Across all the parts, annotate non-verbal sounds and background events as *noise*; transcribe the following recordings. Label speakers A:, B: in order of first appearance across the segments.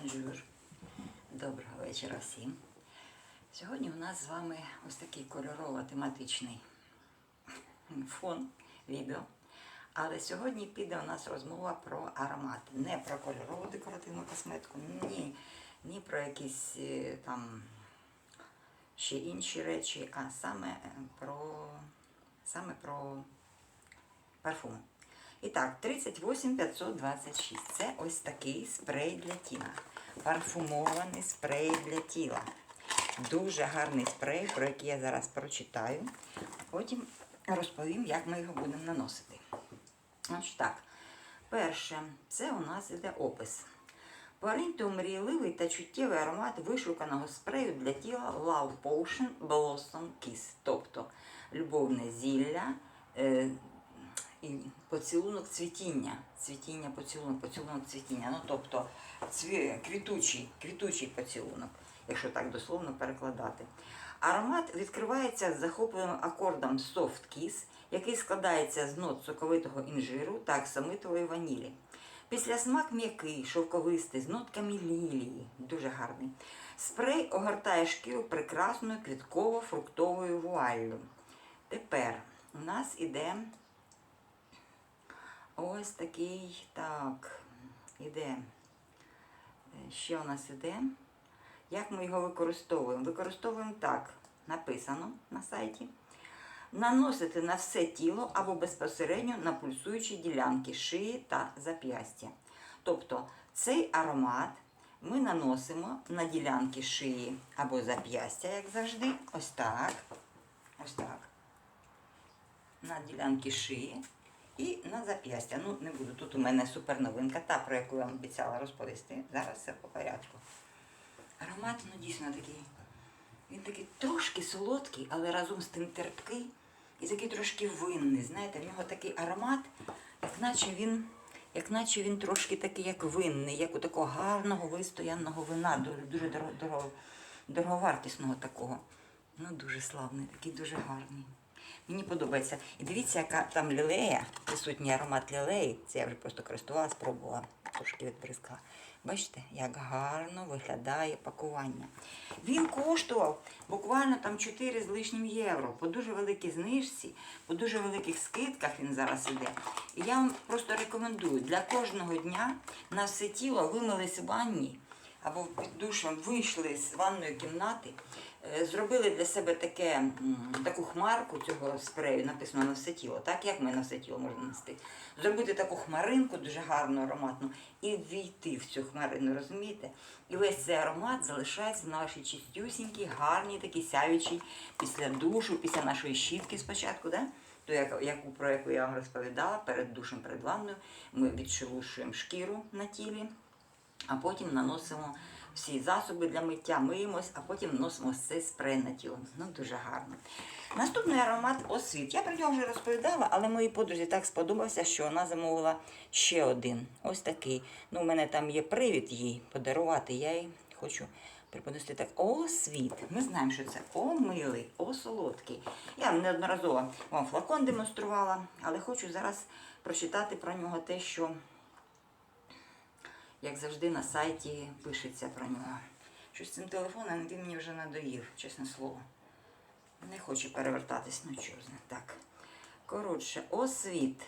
A: Бонжур. Доброго вечора всім. Сьогодні у нас з вами ось такий кольорово-тематичний фон відео. Але сьогодні піде у нас розмова про аромат. Не про кольорову декоративну косметику, ні, ні про якісь е, там ще інші речі, а саме е, про, саме про парфуми. І так, 38526. Це ось такий спрей для тіла. Парфумований спрей для тіла. Дуже гарний спрей, про який я зараз прочитаю. Потім розповім, як ми його будемо наносити. Значить так, перше, це у нас іде опис. Пориньте мрійливий та чуттєвий аромат вишуканого спрею для тіла Love Potion Blossom Kiss. Тобто любовне зілля е, поцілунок цвітіння. Цвітіння, поцілунок, поцілунок цвітіння. Ну, тобто цві, квітучий, квітучий поцілунок, якщо так дословно перекладати. Аромат відкривається з захопливим акордом Soft Kiss, який складається з нот соковитого інжиру та аксамитової ванілі. Після смак м'який, шовковистий, з нотками лілії. Дуже гарний. Спрей огортає шкіру прекрасною квітково-фруктовою вуаллю. Тепер у нас іде ось такий, так, іде. Е, Ще у нас іде. Як ми його використовуємо? Використовуємо так, написано на сайті. Наносити на все тіло або безпосередньо на пульсуючі ділянки шиї та зап'ястя. Тобто цей аромат ми наносимо на ділянки шиї або зап'ястя, як завжди. Ось так. Ось так. На ділянки шиї і на зап'ястя. Ну, не буду. Тут у мене супер новинка, та, про яку я вам обіцяла розповісти. Зараз все по порядку. Аромат, ну дійсно такий. Він такий трошки солодкий, але разом з тим терпкий і такий трошки винний. Знаєте, в нього такий аромат, як наче він, як наче він трошки такий, як винний, як у такого гарного вистояного вина, дуже, дуже дорого, дорого, дороговартісного такого. Ну, дуже славний, такий дуже гарний. Мені подобається. І дивіться, яка там лілея, присутній аромат лілеї. Це я вже просто користувалася, спробувала, трошки відбризкала. Бачите, як гарно виглядає пакування. Він коштував буквально там 4 з лишнім євро. По дуже великій знижці, по дуже великих скидках він зараз іде. І я вам просто рекомендую для кожного дня на все тіло вимились в ванні або під душем вийшли з ванної кімнати, зробили для себе таке, таку хмарку цього спрею, написано на все тіло, так як ми на все тіло можемо нести. Зробити таку хмаринку дуже гарну, ароматну, і ввійти в цю хмарину, розумієте? І весь цей аромат залишається в нашій чистюсінькій, гарній, такій сяючій після душу, після нашої щітки спочатку. Да? То, яку, про яку я вам розповідала, перед душем, перед ванною, ми відшелушуємо шкіру на тілі а потім наносимо всі засоби для миття, миємось, а потім наносимо цей спрей на тіло. Ну, дуже гарно. Наступний аромат освіт. Я про нього вже розповідала, але моїй подрузі так сподобався, що вона замовила ще один. Ось такий. Ну, у мене там є привід їй подарувати. Я їй хочу преподнести так. О, світ. Ми знаємо, що це о милий, о солодкий. Я неодноразово вам флакон демонструвала, але хочу зараз прочитати про нього те, що як завжди, на сайті пишеться про нього. Щось цим телефоном він мені вже надоїв, чесне слово. Не хочу перевертатись, ну чого. Так. Коротше, освіт.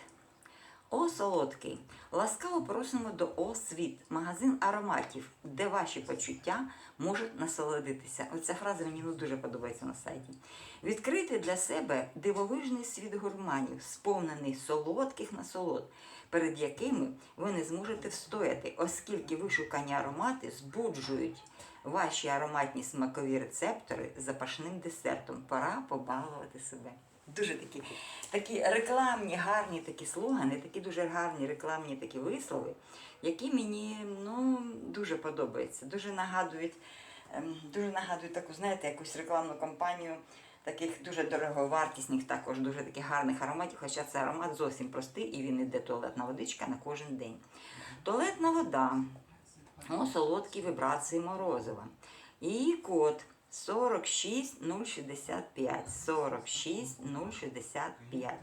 A: О, солодкий. Ласкаво просимо до О Світ, магазин ароматів, де ваші почуття можуть насолодитися. Оця фраза мені ну, дуже подобається на сайті. Відкрити для себе дивовижний світ гурманів, сповнений солодких насолод, перед якими ви не зможете встояти, оскільки вишукані аромати збуджують ваші ароматні смакові рецептори запашним десертом. Пора побалувати себе. Дуже такі, такі рекламні, гарні такі слогани, такі дуже гарні рекламні такі вислови, які мені ну, дуже подобаються. Дуже нагадують, ем, дуже нагадують таку, знаєте, якусь рекламну кампанію таких дуже дороговартісних, також дуже таких гарних ароматів, хоча це аромат зовсім простий і він іде туалетна водичка на кожен день. Туалетна вода, о, солодкі вібрації морозива. Її код 46065. 46065.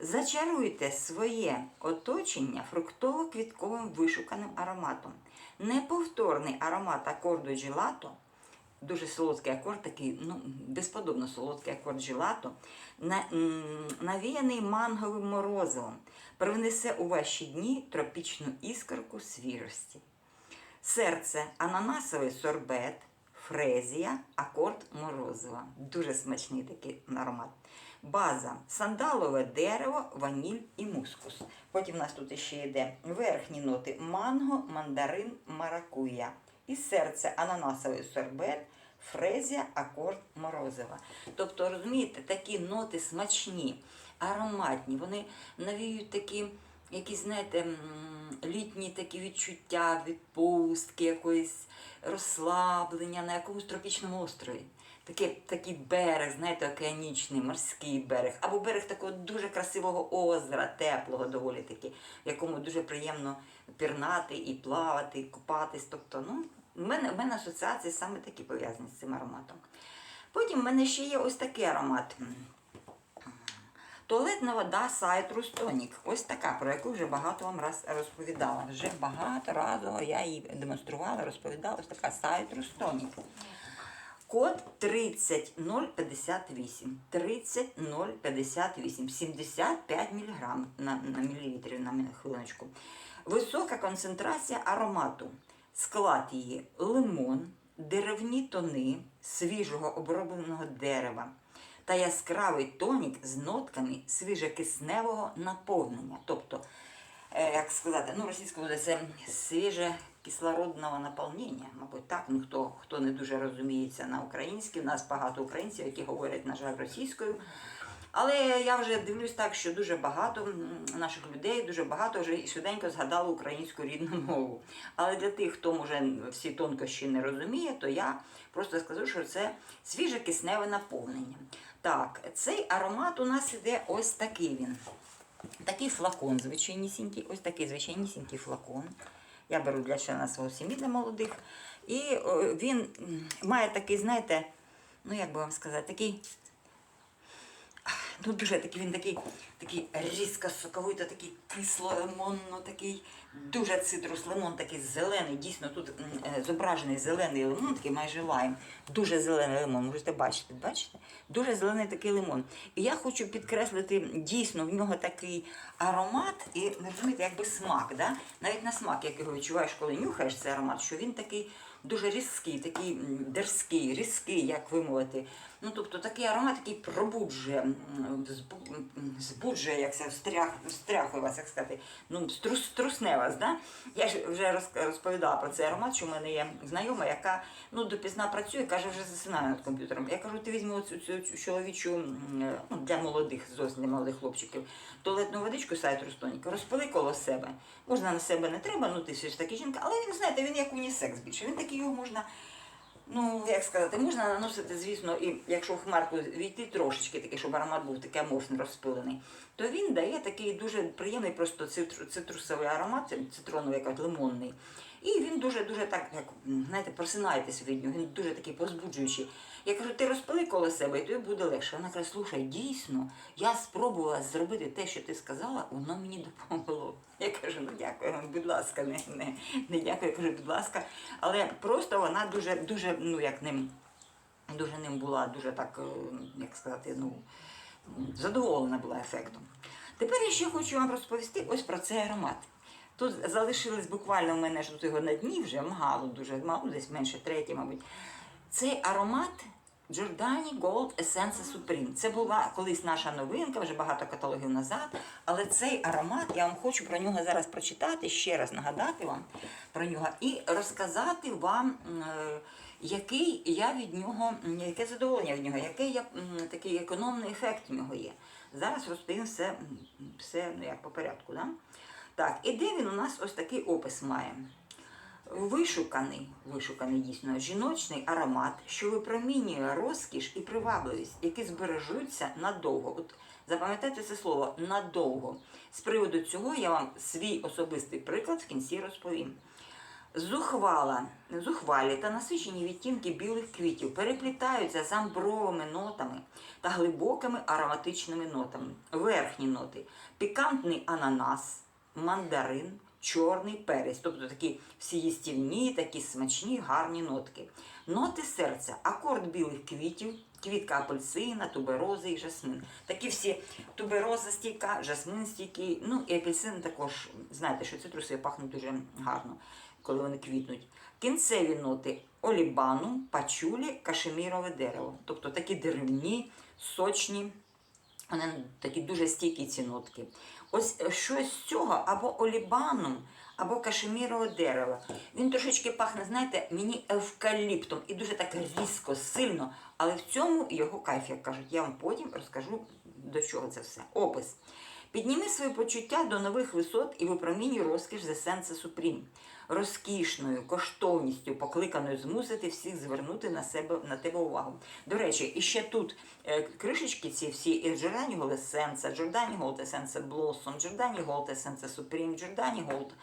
A: Зачаруйте своє оточення фруктово-квітковим вишуканим ароматом. Неповторний аромат акорду джелато, дуже солодкий акорд, такий, ну, безподобно солодкий акорд джелато, навіяний манговим морозивом, привнесе у ваші дні тропічну іскорку свіжості. Серце, ананасовий сорбет, фрезія, акорд морозива. Дуже смачний такий аромат. База сандалове дерево, ваніль і мускус. Потім у нас тут ще йде верхні ноти манго, мандарин, маракуя. І серце ананасовий сорбет, фрезія, акорд морозива. Тобто, розумієте, такі ноти смачні, ароматні, вони навіють такі якісь, знаєте, літні такі відчуття, відпустки, якоїсь розслаблення на якомусь тропічному острові. Такий, такий берег, знаєте, океанічний, морський берег, або берег такого дуже красивого озера, теплого доволі таки, в якому дуже приємно пірнати і плавати, і купатись. Тобто, ну, в мене, в мене асоціації саме такі пов'язані з цим ароматом. Потім в мене ще є ось такий аромат. Туалетна вода Сайтрус Тонік. Ось така, про яку вже багато вам раз розповідала. Вже багато разово я її демонструвала, розповідала. Ось така Сайтрус Тонік. Код 30058. 30058. 75 мг на, на мілілітрів на хвилиночку. Висока концентрація аромату. Склад її лимон, деревні тони свіжого обробленого дерева та яскравий тонік з нотками свіжокисневого наповнення. Тобто, е, як сказати, ну, російською буде це свіже кислородного наповнення, мабуть, так. Ну, хто, хто не дуже розуміється на українській, у нас багато українців, які говорять, на жаль, російською. Але я вже дивлюсь так, що дуже багато наших людей, дуже багато вже і швиденько згадали українську рідну мову. Але для тих, хто може всі тонкощі не розуміє, то я просто скажу, що це свіже кисневе наповнення. Так, цей аромат у нас іде ось такий він. Такий флакон звичайнісінький, ось такий звичайнісінький флакон. Я беру для члена свого сім'ї для молодих. І він має такий, знаєте, ну як би вам сказати, такий Ну, дуже такий він такий, такий різко соковито, такий кисло-лимонно, такий дуже цитрус лимон, такий зелений. Дійсно, тут е, зображений зелений лимон, такий майже лайм. Дуже зелений лимон. Можете бачити, бачите? Дуже зелений такий лимон. І я хочу підкреслити дійсно в нього такий аромат і розумієте, якби смак. Да? Навіть на смак, як його відчуваєш, коли нюхаєш цей аромат, що він такий дуже різкий, такий дерзкий, різкий, як вимовити. Ну, тобто такий аромат, який пробуджує, збуджує, як це встрях, встряхує вас, як сказати, ну, струс, струсне вас, да? Я ж вже роз- розповідала про цей аромат, що в мене є знайома, яка ну, допізна працює, каже, вже засинає над комп'ютером. Я кажу, ти візьми оцю цю, цю чоловічу ну, для молодих, зовсім для молодих хлопчиків, туалетну водичку сайтрус тоніка, розпили коло себе. Можна на себе не треба, ну ти все ж таки жінка, але він, знаєте, він як унісекс більше. Він такий його можна. Ну, як сказати, можна наносити, звісно, і якщо в хмарку війти трошечки, такий, щоб аромат був такий аморфний, розпилений, то він дає такий дуже приємний просто цитру, цитрусовий аромат, цитроновий, як лимонний. І він дуже-дуже так, як, знаєте, просинаєтесь від нього, він дуже такий позбуджуючий. Я кажу, ти розпили коло себе, і тобі буде легше. Вона каже, слухай, дійсно, я спробувала зробити те, що ти сказала, воно мені допомогло. Я кажу, ну дякую, будь ласка, не, не, не дякую, я кажу, будь ласка. Але просто вона дуже, дуже, ну як ним, дуже ним була, дуже так, е, як сказати, ну, задоволена була ефектом. Тепер я ще хочу вам розповісти ось про цей аромат. Тут залишилось буквально в мене ж його на дні вже мало, дуже мало, десь менше треті, мабуть. Цей аромат Giordani Gold Essence Supreme. Це була колись наша новинка, вже багато каталогів назад. Але цей аромат, я вам хочу про нього зараз прочитати, ще раз нагадати вам про нього і розказати вам, е, який я від нього, яке задоволення від нього, який я, такий економний ефект в нього є. Зараз розповім все, все ну, як по порядку. Да? Так, і де він у нас ось такий опис має. Вишуканий, вишуканий дійсно жіночний аромат, що випромінює розкіш і привабливість, які збережуться надовго. От запам'ятайте це слово надовго. З приводу цього я вам свій особистий приклад в кінці розповім. Зухвала, зухвалі та насичені відтінки білих квітів переплітаються з амбровими нотами та глибокими ароматичними нотами. Верхні ноти пікантний ананас, мандарин, чорний перець, тобто такі всі їстівні, такі смачні, гарні нотки. Ноти серця, акорд білих квітів, квітка апельсина, туберози і жасмин. Такі всі тубероза стійка, жасмин стійкий, ну і апельсин також, знаєте, що цитруси пахнуть дуже гарно, коли вони квітнуть. Кінцеві ноти олібану, пачулі, кашемірове дерево. Тобто такі деревні, сочні, вони такі дуже стійкі ці нотки. Ось е, щось з цього або олібаном, або кашемірового дерева. Він трошечки пахне, знаєте, мені евкаліптом і дуже так різко, сильно. Але в цьому його кайф, як кажуть. Я вам потім розкажу, до чого це все. Опис. Підніми свої почуття до нових висот і випромінюй розкіш The Sense Supreme. Розкішною, коштовністю, покликаною змусити всіх звернути на себе на тебе увагу. До речі, і ще тут е, кришечки ці всі і Джордані Голд Есенса, Джордані Голд Есенса Блосом, Джордані Голд Есенса Supreme, Джордані Голд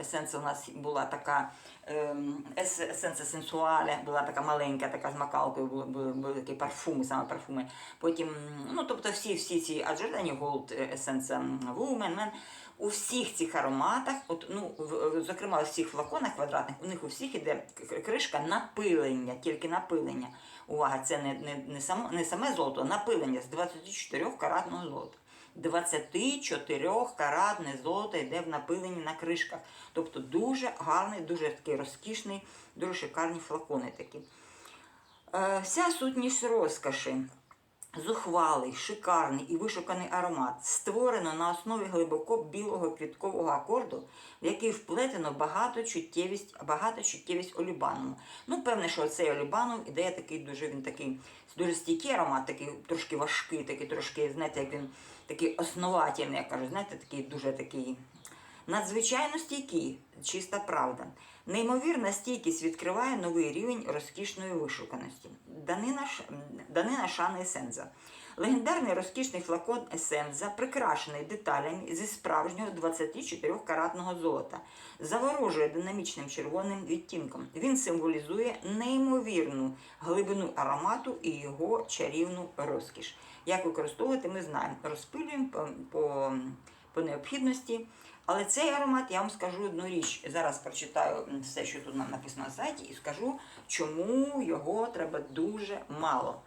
A: Есенса у нас була така ем, есенса сенсуаля, була така маленька, така з макалкою, були, були, були такі парфуми, саме парфуми. Потім, ну тобто всі, всі ці, а Джордані Голд Есенса Woman, Man, у всіх цих ароматах, от, ну, в- зокрема у всіх флаконах квадратних, у них у всіх іде кришка напилення, тільки напилення. Увага, це не, не, не, само, не саме золото, а напилення з 24 каратного золота. 24 каратне золото йде в напиленні на кришках. Тобто дуже гарний, дуже такий розкішний, дуже шикарні флакони такі. Е, вся сутність розкоші, зухвалий, шикарний і вишуканий аромат створено на основі глибоко білого квіткового акорду, в який вплетено багато чуттєвість, багато чуттєвість олібану. Ну, певне, що цей олібаном ідея такий дуже, він такий дуже стійкий аромат, такий трошки важкий, такий трошки, знаєте, як він такий основательний, я кажу, знаєте, такий дуже такий Надзвичайно стійкі, чиста правда. Неймовірна стійкість відкриває новий рівень розкішної вишуканості. Данина, Ш- Данина Шана Есенза. Легендарний розкішний флакон Есенза, прикрашений деталями зі справжнього 24-каратного золота, заворожує динамічним червоним відтінком. Він символізує неймовірну глибину аромату і його чарівну розкіш. Як використовувати, ми знаємо. Розпилюємо по, по, по необхідності. Але цей аромат, я вам скажу одну річ. Зараз прочитаю все, що тут нам написано на сайті, і скажу, чому його треба дуже мало.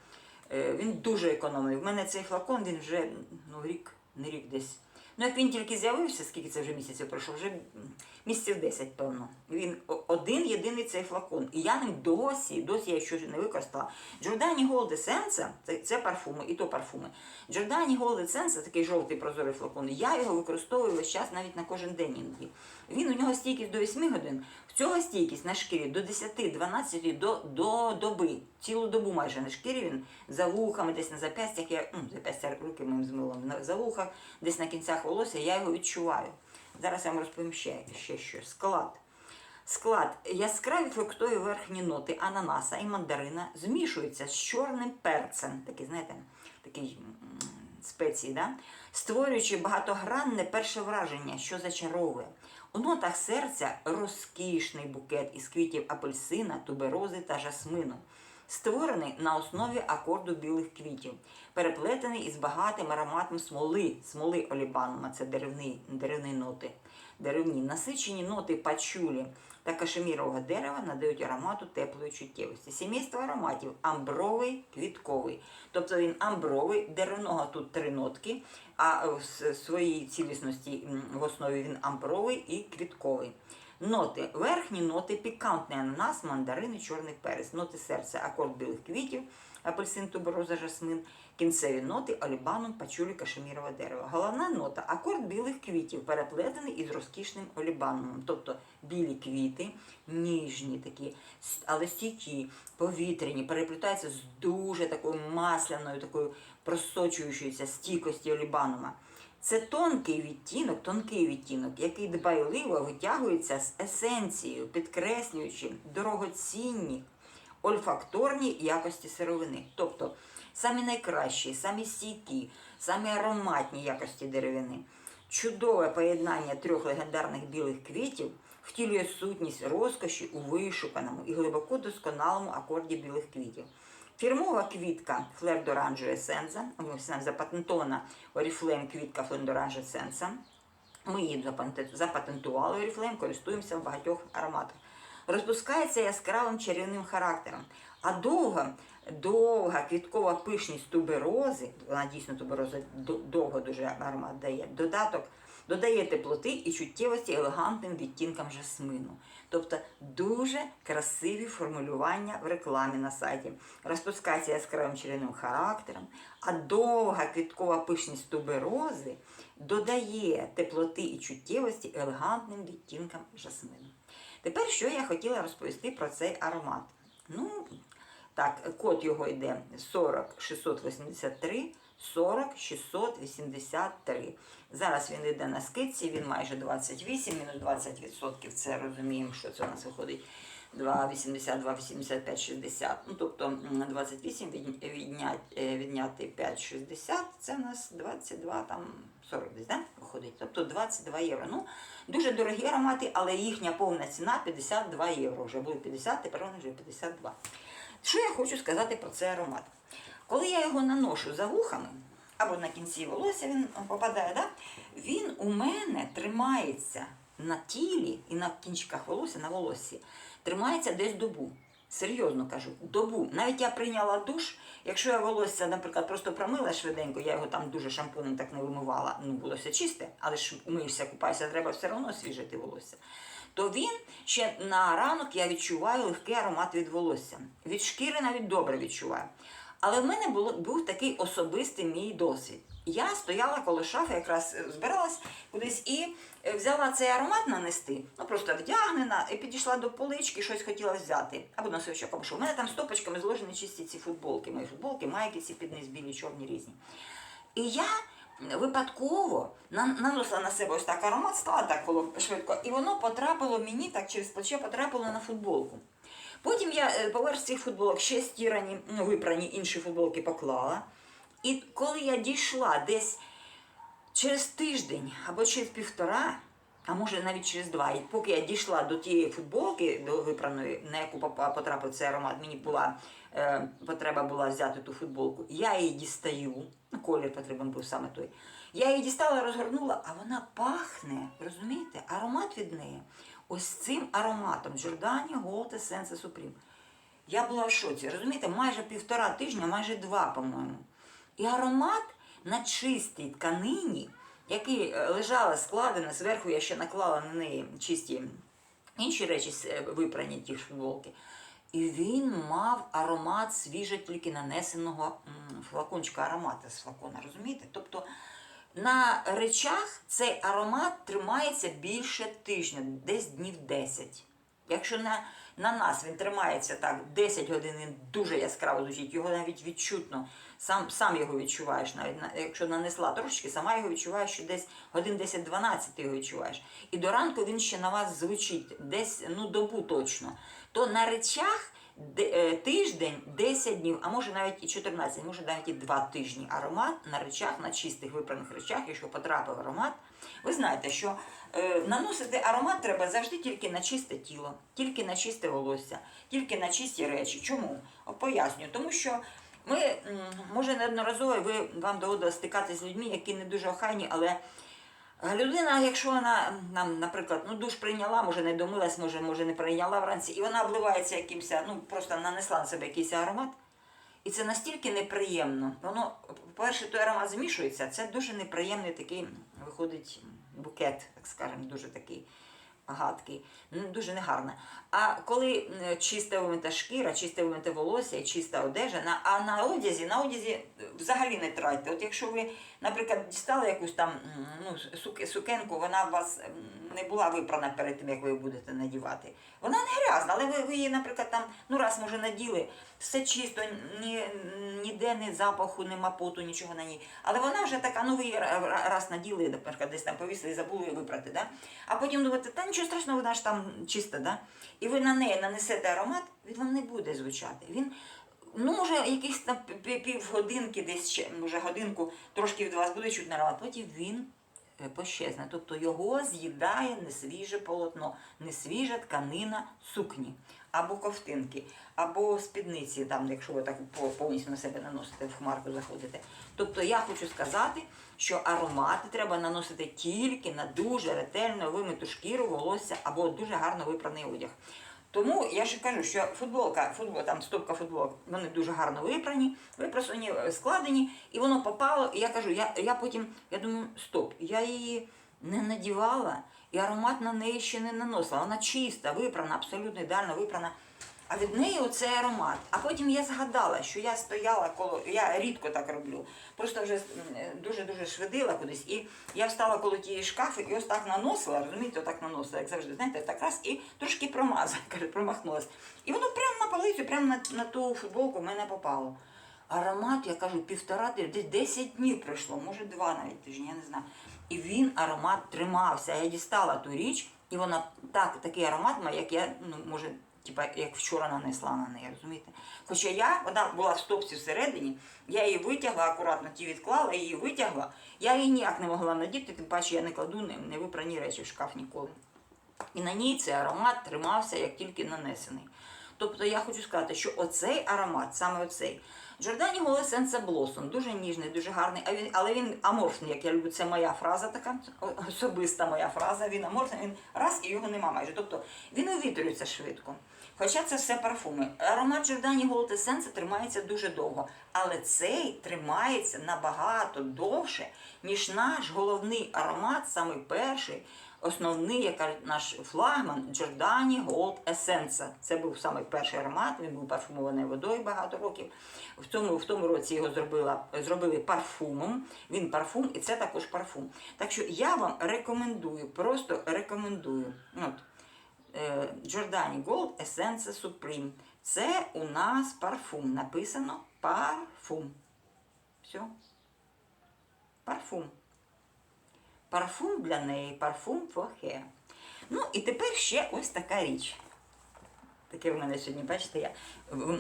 A: Е, Він дуже економний. В мене цей флакон, він вже ну, рік, не рік десь. Ну, як він тільки з'явився, скільки це вже місяців пройшло, вже місяців 10, певно. Він один єдиний цей флакон. І я ним досі, досі я щось не використала. Джордані Голд Есенса, це, це парфуми, і то парфуми. Джордані Голд Есенса, такий жовтий прозорий флакон, я його використовую весь час навіть на кожен день іноді. Він у нього стійкість до 8 годин, в цього стійкість на шкірі до 10-12 до, до доби. Цілу добу майже на шкірі він за вухами, десь на запястях, я, ну, запястя руки моїм змилом, на, за вухах, десь на кінцях волосся, я його відчуваю. Зараз я вам розповім ще, ще щось. Склад. Склад яскраві фруктові верхні ноти ананаса і мандарина змішуються з чорним перцем, такий, знаєте, такий спеції, да? створюючи багатогранне перше враження, що зачаровує. У нотах серця розкішний букет із квітів апельсина, туберози та жасмину, створений на основі акорду білих квітів, переплетений із багатим ароматом смоли, смоли олібанума, це деревні, деревні ноти. Деревні насичені ноти пачулі та кашемірового дерева надають аромату теплої чуттєвості. Сімейство ароматів амбровий, квітковий. Тобто він амбровий, деревного тут три нотки, а в своїй цілісності в основі він амбровий і квітковий. Ноти. Верхні ноти пікантний ананас, мандарини, чорний перець. Ноти серця, акорд білих квітів, апельсин, тубероза, жасмин. Кінцеві ноти олібаном, пачулі, кашемірове дерево. Головна нота акорд білих квітів, переплетений із розкішним олібаном. Тобто білі квіти, ніжні такі, але стійкі, повітряні, переплітаються з дуже такою масляною, такою просочуючоюся стійкості олібанума. Це тонкий відтінок, тонкий відтінок, який дбайливо витягується з есенцією, підкреслюючи дорогоцінні ольфакторні якості сировини. Тобто самі найкращі, самі стійкі, самі ароматні якості деревини. Чудове поєднання трьох легендарних білих квітів втілює сутність розкоші у вишуканому і глибоко досконалому акорді білих квітів. Фірмова квітка Флер d'Orange Есенза, запатентована Oriflame квітка Флер d'Orange Есенза. Ми її запатен- запатентували Oriflame, користуємося в багатьох ароматах. Розпускається яскравим чарівним характером. А довга, довга квіткова пишність туберози, вона дійсно тубероза довго дуже аромат дає, додаток додає теплоти і чуттєвості елегантним відтінкам жасмину. Тобто дуже красиві формулювання в рекламі на сайті. Розпускається яскравим чарівним характером, а довга квіткова пишність туберози додає теплоти і чуттєвості елегантним відтінкам жасмину. Тепер що я хотіла розповісти про цей аромат. Ну, так, код його йде 40 683, 40 683. Зараз він йде на скидці, він майже 28, мінус 20%. Це розуміємо, що це у нас виходить 2,80, 2,85, 60. Ну, тобто м, 28 віднять, е, відняти 5,60, це у нас 22, там 40 десь, да? виходить. Тобто 22 євро. Ну, дуже дорогі аромати, але їхня повна ціна 52 євро. Вже були 50, тепер вони вже 52. Що я хочу сказати про цей аромат? Коли я його наношу за вухами, або на кінці волосся він попадає, да? він у мене тримається на тілі і на кінчиках волосся, на волоссі, тримається десь добу. Серйозно кажу, добу. Навіть я прийняла душ, якщо я волосся, наприклад, просто промила швиденько, я його там дуже шампунем так не вимивала, ну волосся чисте, але ж миюся, купаюся, треба все одно освіжити волосся. То він ще на ранок я відчуваю легкий аромат від волосся. Від шкіри навіть добре відчуваю. Але в мене було, був такий особистий мій досвід. Я стояла коло шафи, якраз е, збиралась кудись і е, взяла цей аромат нанести, ну просто вдягнена, і підійшла до полички, щось хотіла взяти. Або носовичок, або що. У мене там стопочками зложені чисті ці футболки. Мої футболки, майки, ці під низ, білі, чорні різні. І я випадково наносила на себе ось так аромат, стала так коло швидко, і воно потрапило мені так через плече, потрапило на футболку. Потім я е, поверх цих футболок ще стірані, ну, випрані інші футболки поклала. І коли я дійшла десь через тиждень або через півтора, а може навіть через два, і поки я дійшла до тієї футболки, до випраної, на яку потрапив цей аромат, мені була е, потреба була взяти ту футболку. Я її дістаю, ну, колір потрібен був саме той. Я її дістала, розгорнула, а вона пахне, розумієте, аромат від неї. Ось цим ароматом Giordani Gold Essence Supreme. Я була в шоці. Розумієте, майже півтора тижня, майже два, по-моєму. І аромат на чистій тканині, який е, лежала складена, зверху я ще наклала на неї чисті інші речі е, випрані ті ж футболки. І він мав аромат свіже тільки нанесеного флакончика аромата з флакона, розумієте? Тобто на речах цей аромат тримається більше тижня, десь днів 10. Якщо на, на нас він тримається так 10 годин, він дуже яскраво звучить, його навіть відчутно, сам, сам його відчуваєш, навіть на- якщо нанесла трошечки, сама його відчуваєш, що десь годин 10-12 ти його відчуваєш. І до ранку він ще на вас звучить, десь ну, добу точно. То на речах тиждень, 10 днів, а може навіть і 14, може навіть і 2 тижні аромат на речах, на чистих випраних речах, якщо потрапив аромат. Ви знаєте, що е, наносити аромат треба завжди тільки на чисте тіло, тільки на чисте волосся, тільки на чисті речі. Чому? Пояснюю, тому що ми, може, неодноразово ви вам доводилось стикатися з людьми, які не дуже охайні, але Людина, якщо вона нам, наприклад, ну душ прийняла, може не домилась, може, може не прийняла вранці, і вона обливається якимось, ну просто нанесла на себе якийсь аромат. І це настільки неприємно. Воно, по-перше, той аромат змішується, це дуже неприємний такий виходить букет, так скажемо, дуже такий гадкий, ну, дуже негарно. А коли чиста вимита шкіра, чисте вимите волосся чиста одежа, а на одязі, на одязі е, взагалі не тратьте. От якщо ви, наприклад, дістали якусь там ну, сук- сукенку, вона у вас не була випрана перед тим, як ви її будете надівати. Вона не грязна, але ви, ви її, наприклад, там ну раз може наділи, все чисто, ні, ніде не запаху, нема поту, нічого на ній. Але вона вже така, ну ви її ра- ра- раз наділи, наприклад, десь там повісили, забули її випрати. Да? А потім думаєте, та нічого страшного, вона ж там чиста, да? і ви на неї нанесете аромат, він вам не буде звучати. Він Ну, може, пі- півгодинки, десь ще, може годинку, трошки від вас буде чутно аромат. Потім він пощезне. Тобто його з'їдає несвіже полотно, несвіжа тканина сукні, або ковтинки, або спідниці, там, якщо ви так повністю на себе наносите, в хмарку заходите. Тобто я хочу сказати, що аромати треба наносити тільки на дуже ретельно вимиту шкіру, волосся або дуже гарно випраний одяг. Тому я ж кажу, що футболка, футбол, там стопка футболок, вони дуже гарно випрані, випрасані, е, складені, і воно попало. І я кажу, я, я потім, я думаю, стоп, я її не надівала, і аромат на неї ще не наносила. Вона чиста, випрана, абсолютно ідеально випрана. А від неї оцей аромат. А потім я згадала, що я стояла коло. Я рідко так роблю. Просто вже дуже-дуже швидила кудись. І я встала коло тієї шкафи і ось так наносила, розумієте, отак наносила, як завжди, знаєте, так раз і трошки промазала, *laughs* каже, промахнулась. І воно прямо на полицю, прямо на, на ту футболку в мене попало. Аромат, я кажу, півтора тижня, десь 10 днів пройшло, може два навіть тижні, я не знаю. І він аромат тримався. Я дістала ту річ, і вона так, такий аромат має, як я, ну, може, типа, як вчора нанесла на неї, розумієте? Хоча я, вона була в стопці всередині, я її витягла, акуратно ті відклала, її витягла. Я її ніяк не могла надіти, тим паче я не кладу не, випрані речі в шкаф ніколи. І на ній цей аромат тримався як тільки нанесений. Тобто я хочу сказати, що оцей аромат, саме оцей, Джордані Голе Сенса Блосом, дуже ніжний, дуже гарний, а він, але він аморфний, як я люблю, це моя фраза така, особиста моя фраза, він аморфний, він раз і його нема майже. Тобто він увітрюється швидко. Хоча це все парфуми. Аромат Джордані Голд Сенса тримається дуже довго, але цей тримається набагато довше, ніж наш головний аромат, самий перший, основний, як наш флагман Giordani Gold Essence. Це був самий перший аромат, він був парфумований водою багато років. В тому, в тому році його зробила, зробили парфумом. Він парфум, і це також парфум. Так що я вам рекомендую, просто рекомендую. От, Giordani Gold Essence Supreme. Це у нас парфум. Написано парфум. Все. Парфум. Парфум для неї, парфум hair. Ну і тепер ще ось така річ. Таке в мене сьогодні, бачите, я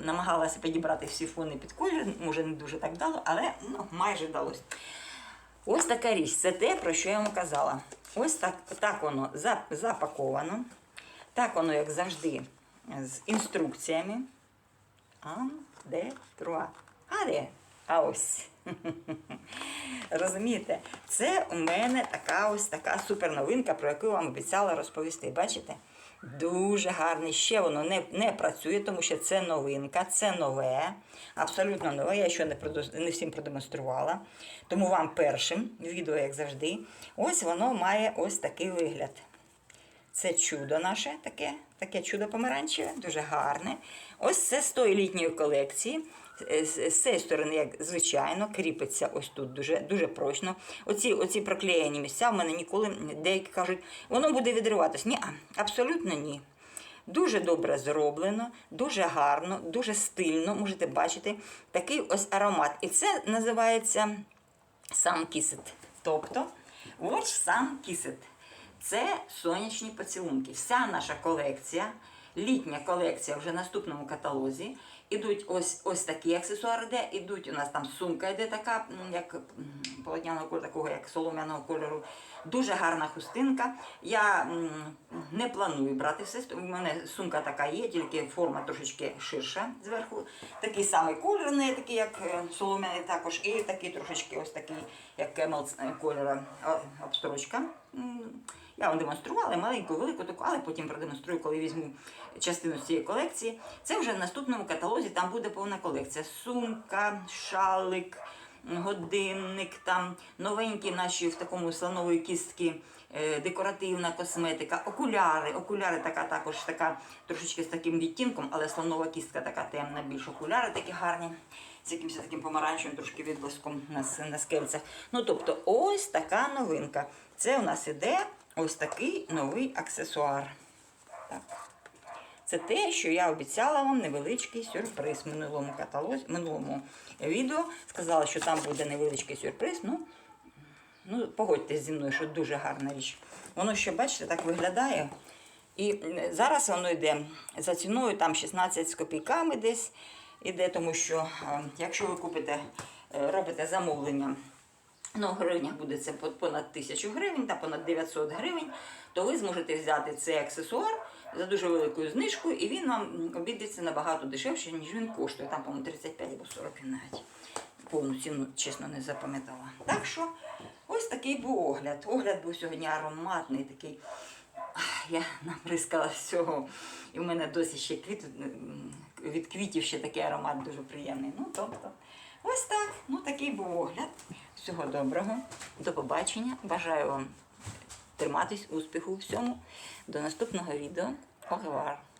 A: намагалася підібрати всі фони під колір, може не дуже так вдало, але ну, майже вдалося. Ось така річ. Це те, про що я вам казала. Ось так, так воно запаковано. Так воно, як завжди, з інструкціями. Ан де труа. А де? А ось. *laughs* Розумієте, це у мене така ось така суперновинка, про яку я вам обіцяла розповісти. Бачите? Дуже гарний. Ще воно не, не працює, тому що це новинка, це нове, абсолютно нове. Я ще не, не всім продемонструвала. Тому вам першим відео, як завжди, ось воно має ось такий вигляд. Це чудо наше, таке, таке чудо помаранчеве, дуже гарне. Ось це з тої літньої колекції. З з цієї сторони, як звичайно, кріпиться ось тут дуже, дуже прочно. Оці, оці проклеєні місця в мене ніколи, деякі кажуть, воно буде відриватися. Ні, абсолютно ні. Дуже добре зроблено, дуже гарно, дуже стильно. Можете бачити такий ось аромат. І це називається сам кісет. Тобто, ось сам кісет. Це сонячні поцілунки. Вся наша колекція, літня колекція вже в наступному каталозі. Ідуть ось ось такі аксесуари, де ідуть у нас там сумка, йде така, як полотняного кольору, такого як солом'яного кольору. Дуже гарна хустинка. Я не планую брати все. У мене сумка така є, тільки форма трошечки ширша зверху. Такий самий колір, в неї такий, як е, солом'яний також, і такий трошечки ось такий, як кемел кольору о, обстрочка. Я вам демонструвала маленьку, велику таку, але потім продемонструю, коли візьму частину цієї колекції. Це вже в наступному каталозі, там буде повна колекція. Сумка, шалик, годинник, там новенькі наші в такому слонової кістки. е, Декоративна косметика, окуляри. Окуляри така також така трошечки з таким відтінком, але слонова кістка така темна, більш окуляри такі гарні, з якимось таким помаранчевим трошки відблиском на, на скельцях. Ну тобто, ось така новинка. Це у нас іде ось такий новий аксесуар. Так. Це те, що я обіцяла вам невеличкий сюрприз в минулому каталозі, минулому відео. Сказала, що там буде невеличкий сюрприз. Ну, ну погодьтесь зі мною, що дуже гарна річ. Воно ще, бачите, так виглядає. І зараз воно йде за ціною там 16 з копійками десь іде, тому що е, якщо ви купите, е, робите замовлення ну, в гривнях буде це понад 1000 гривень та понад 900 гривень, то ви зможете взяти цей аксесуар за дуже великою знижкою, і він вам обійдеться набагато дешевше, ніж він коштує. Там, по-моєму, 35 або 40 він навіть. Повну ціну, чесно, не запам'ятала. Так що ось такий був огляд. Огляд був сьогодні ароматний, такий. Я наприскала всього. І в мене досі ще квіт, від квітів ще такий аромат дуже приємний. Ну, тобто, ось так. Ну, такий був огляд. Всього доброго. До побачення. Бажаю вам триматись успіху у всьому. До наступного відео. Revoir.